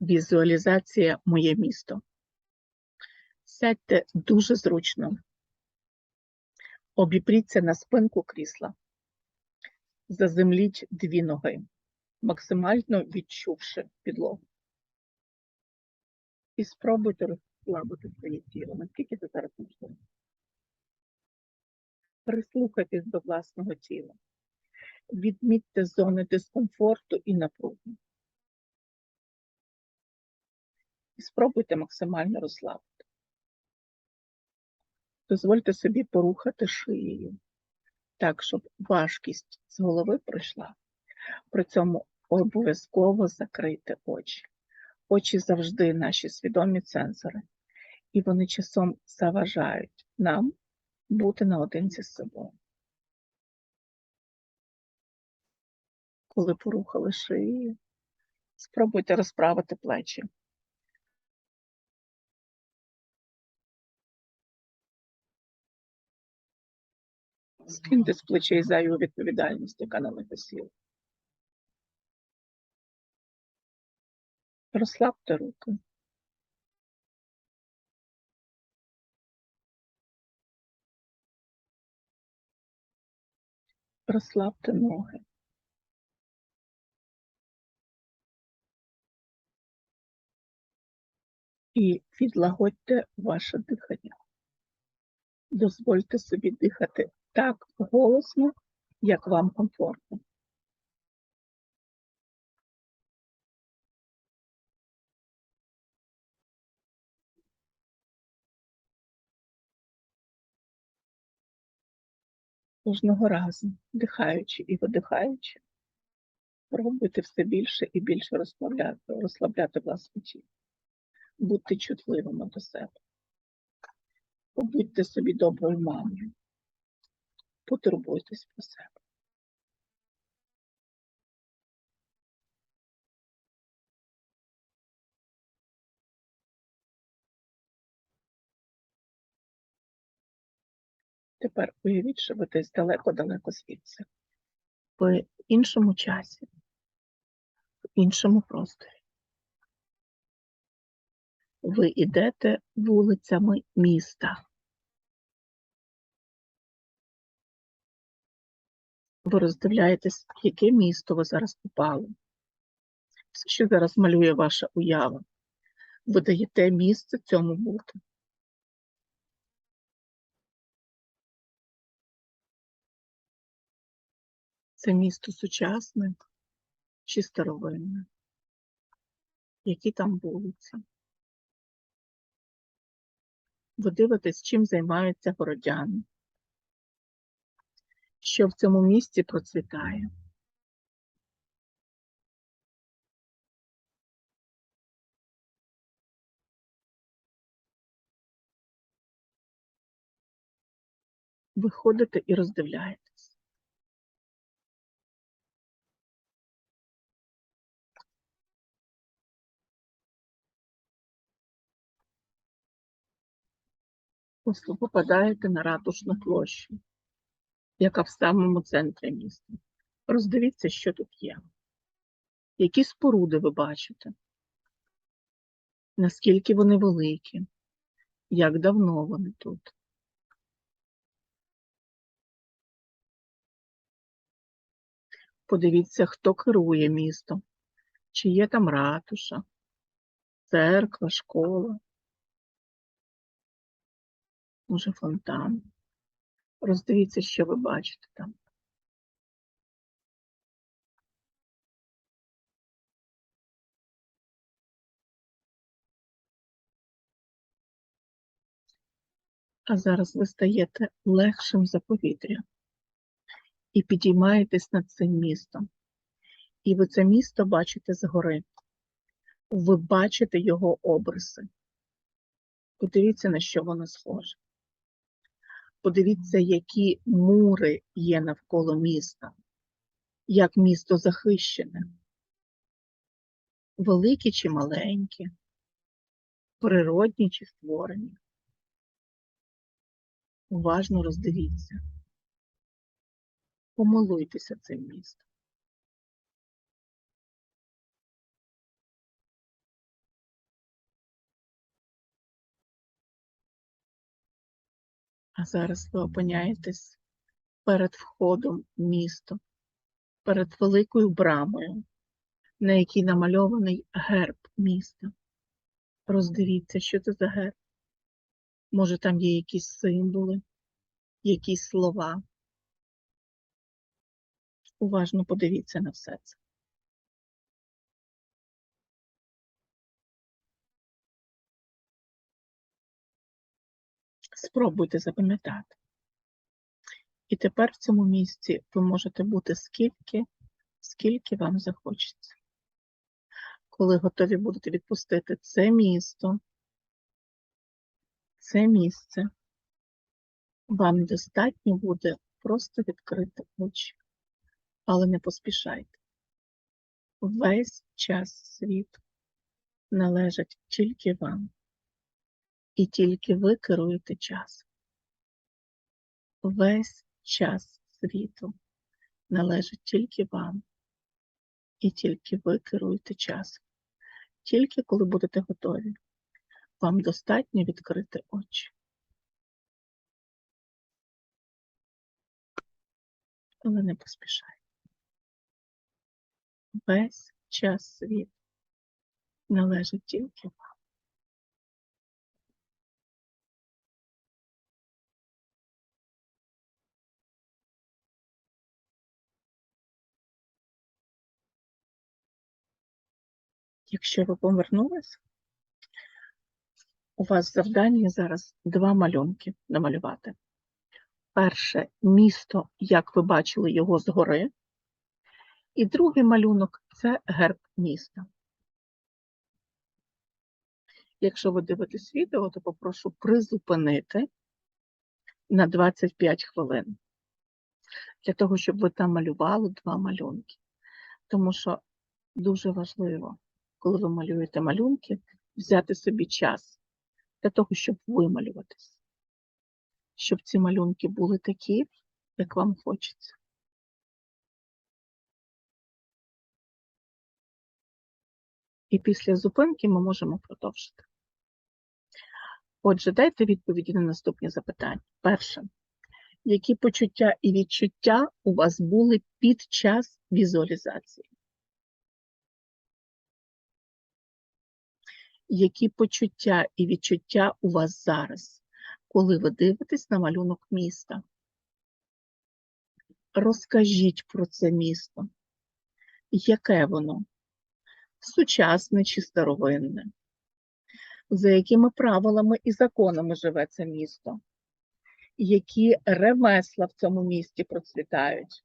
Візуалізація моє місто. Сядьте дуже зручно. Обіпріться на спинку крісла. Заземліть дві ноги, максимально відчувши підлогу. І спробуйте розслабити своє тіло, наскільки це зараз можливо. Прислухайтесь до власного тіла. Відмітьте зони дискомфорту і напруги. І спробуйте максимально розслабити. Дозвольте собі порухати шиєю, так, щоб важкість з голови пройшла. При цьому обов'язково закрийте очі. Очі завжди наші свідомі цензори, і вони часом заважають нам бути наодинці з собою. Коли порухали шиєю, спробуйте розправити плечі. Скиньте з плечей зайву відповідальність, яка на них висіла. Розслабте руки. Розслабте ноги. І відлагодьте ваше дихання. Дозвольте собі дихати так голосно, як вам комфортно. Кожного разу, дихаючи і видихаючи, пробуйте все більше і більше розслабляти, розслабляти власне тіло. Будьте чутливими до себе. Побудьте собі доброю мамою. Потурбуйтесь про себе. Тепер уявіть, що ви десь далеко-далеко звідси, в іншому часі, в іншому просторі. Ви йдете вулицями міста. Ви роздивляєтесь, яке місто ви зараз попали. Все, що зараз малює ваша уява. Ви даєте місце цьому бути. Це місто сучасне чи старовинне? Які там вулиці? Ви дивитесь, чим займаються городяни, що в цьому місті процвітає. Ви ходите і роздивляєтесь. Попадаєте на ратушну площу, яка в самому центрі міста. Роздивіться, що тут є. Які споруди ви бачите? Наскільки вони великі? Як давно вони тут? Подивіться, хто керує містом, чи є там ратуша, церква, школа, може фонтан. Роздивіться, що ви бачите там. А зараз ви стаєте легшим за повітря і підіймаєтесь над цим містом. І ви це місто бачите згори. Ви бачите його обриси. Подивіться, на що воно схоже. Подивіться, які мури є навколо міста, як місто захищене. Великі чи маленькі, природні чи створені. Уважно роздивіться. Помилуйтеся цим містом. А зараз ви опиняєтесь перед входом в місто, перед великою брамою, на якій намальований герб міста. Роздивіться, що це за герб. Може, там є якісь символи, якісь слова. Уважно подивіться на все це. Спробуйте запам'ятати. І тепер в цьому місці ви можете бути скільки, скільки вам захочеться. Коли готові будете відпустити це місто, це місце, вам достатньо буде просто відкрити очі, але не поспішайте. Весь час світу належить тільки вам, і тільки ви керуєте часом. Весь час світу належить тільки вам, і тільки ви керуєте часом. Тільки коли будете готові, вам достатньо відкрити очі. Але не поспішайте. Весь час світу належить тільки вам. Якщо ви повернулись, у вас завдання зараз два малюнки намалювати. Перше місто, як ви бачили його згори, і другий малюнок це герб міста. Якщо ви дивитесь відео, то попрошу призупинити на 25 хвилин для того, щоб ви там малювали два малюнки. Тому що дуже важливо, коли ви малюєте малюнки, взяти собі час для того, щоб вималюватись, щоб ці малюнки були такі, як вам хочеться. І після зупинки ми можемо продовжити. Отже, дайте відповіді на наступні запитання. Перше. Які почуття і відчуття у вас були під час візуалізації? Які почуття і відчуття у вас зараз, коли ви дивитесь на малюнок міста? Розкажіть про це місто. Яке воно? Сучасне чи старовинне? За якими правилами і законами живе це місто? Які ремесла в цьому місті процвітають?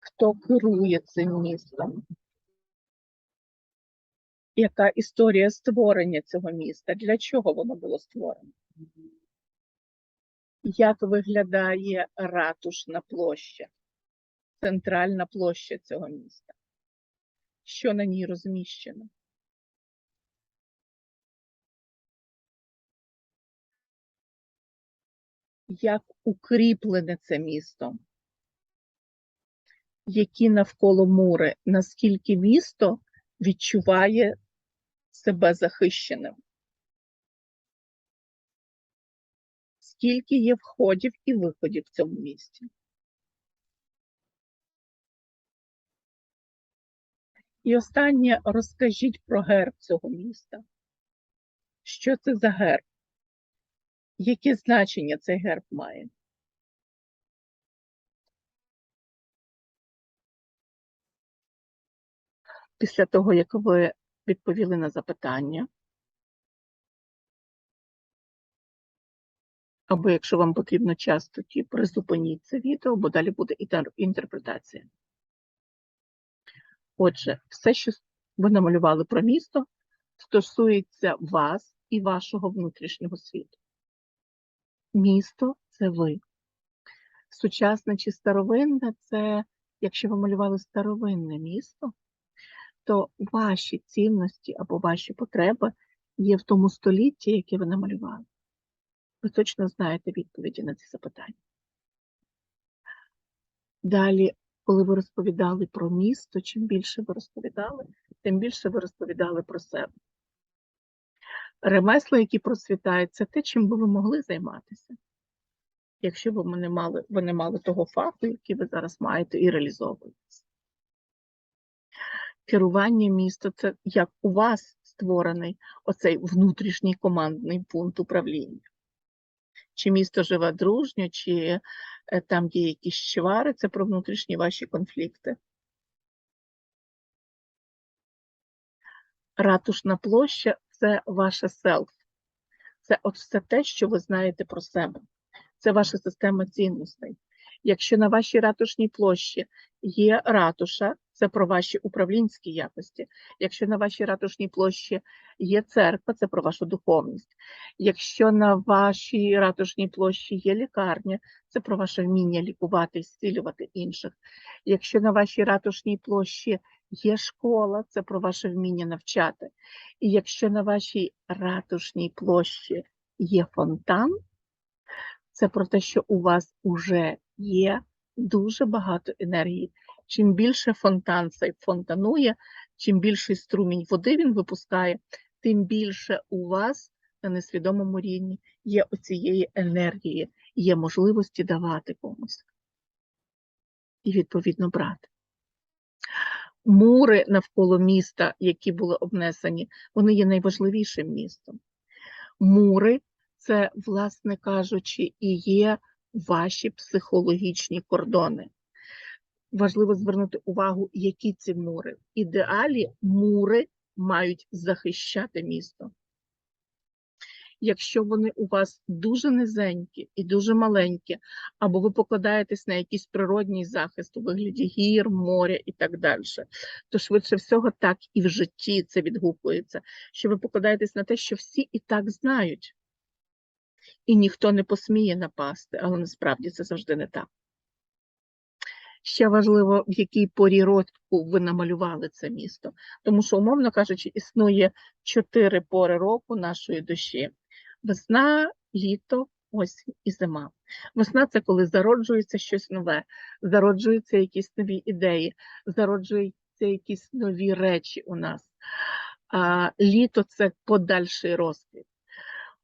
Хто керує цим містом? Яка історія створення цього міста? Для чого воно було створено? Як виглядає ратушна площа, центральна площа цього міста? Що на ній розміщено? Як укріплене це місто? Які навколо мури? Наскільки місто відчуває себе захищеним? Скільки є входів і виходів в цьому місті? І останнє розкажіть про герб цього міста. Що це за герб? Яке значення цей герб має? Після того, як ви відповіли на запитання, або якщо вам потрібно час, тоді призупиніть це відео, бо далі буде інтерпретація. Отже, все, що ви намалювали про місто, стосується вас і вашого внутрішнього світу. Місто це ви. Сучасне чи старовинне це, якщо ви малювали старовинне місто, то ваші цінності або ваші потреби є в тому столітті, яке ви намалювали. Ви точно знаєте відповіді на ці запитання. Далі, коли ви розповідали про місто, чим більше ви розповідали, тим більше ви розповідали про себе. Ремесла, які процвітають, це те, чим би ви могли займатися. якщо б ви не мали, ви не мали того фаху, який ви зараз маєте і реалізовуєте. Керування міста це як у вас створений оцей внутрішній командний пункт управління. Чи місто живе дружньо, чи е, там є якісь чвари, це про внутрішні ваші конфлікти. Ратушна площа це ваше селф. Це от все те, що ви знаєте про себе. Це ваша система цінностей. Якщо на вашій ратушній площі є ратуша, це про ваші управлінські якості. Якщо на вашій ратушній площі є церква, це про вашу духовність. Якщо на вашій ратушній площі є лікарня, це про ваше вміння лікувати і зцілювати інших. Якщо на вашій ратушній площі є школа, це про ваше вміння навчати. І якщо на вашій ратушній площі є фонтан, це про те, що у вас вже є дуже багато енергії. Чим більше фонтан цей фонтанує, чим більший струмінь води він випускає, тим більше у вас на несвідомому рівні є оцієї енергії, є можливості давати комусь і відповідно брати. Мури навколо міста, які були обнесені, вони є найважливішим містом. Мури це, власне кажучи, і є ваші психологічні кордони. Важливо звернути увагу, які ці мури. В ідеалі мури мають захищати місто. Якщо вони у вас дуже низенькі і дуже маленькі, або ви покладаєтесь на якийсь природній захист у вигляді гір, моря і так далі, то швидше всього так і в житті це відгукується, що ви покладаєтесь на те, що всі і так знають, і ніхто не посміє напасти, але насправді це завжди не так. Ще важливо, в якій порі року ви намалювали це місто, тому що, умовно кажучи, існує чотири пори року нашої душі: весна, літо, осінь і зима. Весна це коли зароджується щось нове, зароджуються якісь нові ідеї, зароджуються якісь нові речі у нас. А літо це подальший розквіт.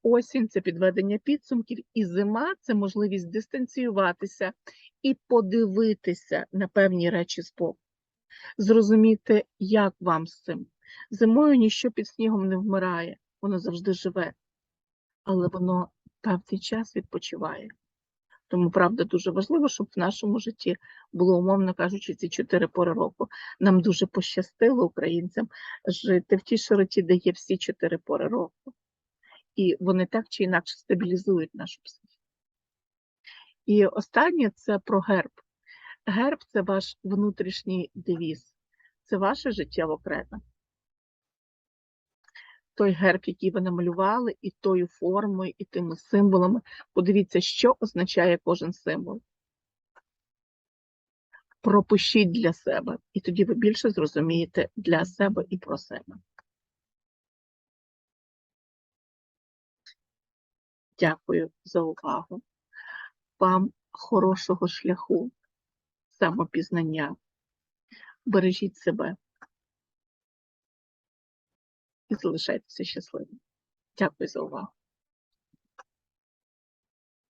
Осінь це підведення підсумків, і зима це можливість дистанціюватися і подивитися на певні речі збоку, зрозуміти, як вам з цим. Зимою ніщо під снігом не вмирає, воно завжди живе, але воно певний час відпочиває. Тому, правда, дуже важливо, щоб в нашому житті було, умовно кажучи, ці чотири пори року. Нам дуже пощастило українцям жити в тій широті, де є всі чотири пори року. І вони так чи інакше стабілізують нашу психіку. І останнє це про герб. Герб це ваш внутрішній девіз, це ваше життєво кредо. Той герб, який ви намалювали, і тою формою, і тими символами. Подивіться, що означає кожен символ. Пропишіть для себе, і тоді ви більше зрозумієте для себе і про себе. Дякую за увагу. Вам хорошого шляху самопізнання. Бережіть себе і залишайтеся щасливими. Дякую за увагу.